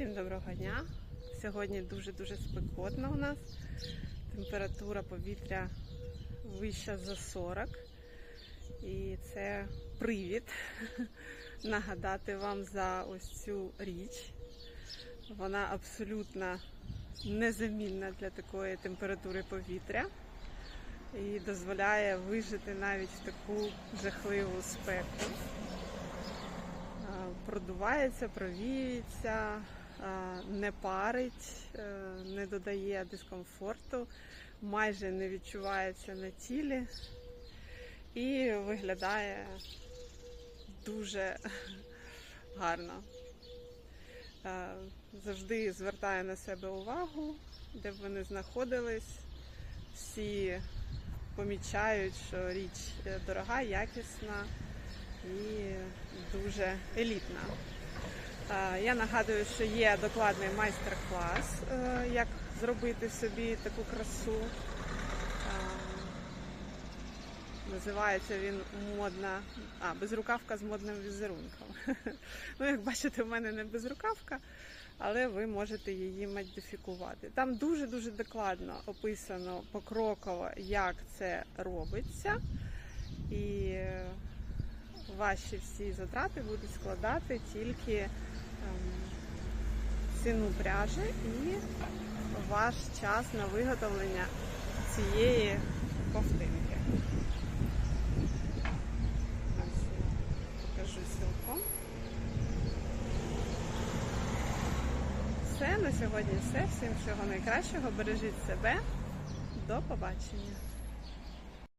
Всім доброго дня. Сьогодні дуже-дуже спекотно у нас. Температура повітря вища за 40. І це привід нагадати вам за ось цю річ. Вона абсолютно незамінна для такої температури повітря і дозволяє вижити навіть в таку жахливу спеку. Продувається, провіюється, а, не парить, е, не додає дискомфорту, майже не відчувається на тілі і виглядає дуже гарно. Е, Завжди звертаю на себе увагу, де б ви не знаходились. Всі помічають, що річ е, дорога, якісна і дуже елітна. Е, Я нагадую, що є докладний майстер-клас, е, як зробити собі таку красу. Е, Називається він модна, а, безрукавка з модним візерунком. Ну, як бачите, в мене не безрукавка, але ви можете її модифікувати. Там дуже-дуже докладно описано покроково, як це робиться. І ваші всі затрати будуть складати тільки ем, ціну пряжі і ваш час на виготовлення цієї ковтинки. Ось покажу силком. Все, на сьогодні все. Всім всього найкращого. Бережіть себе. До побачення.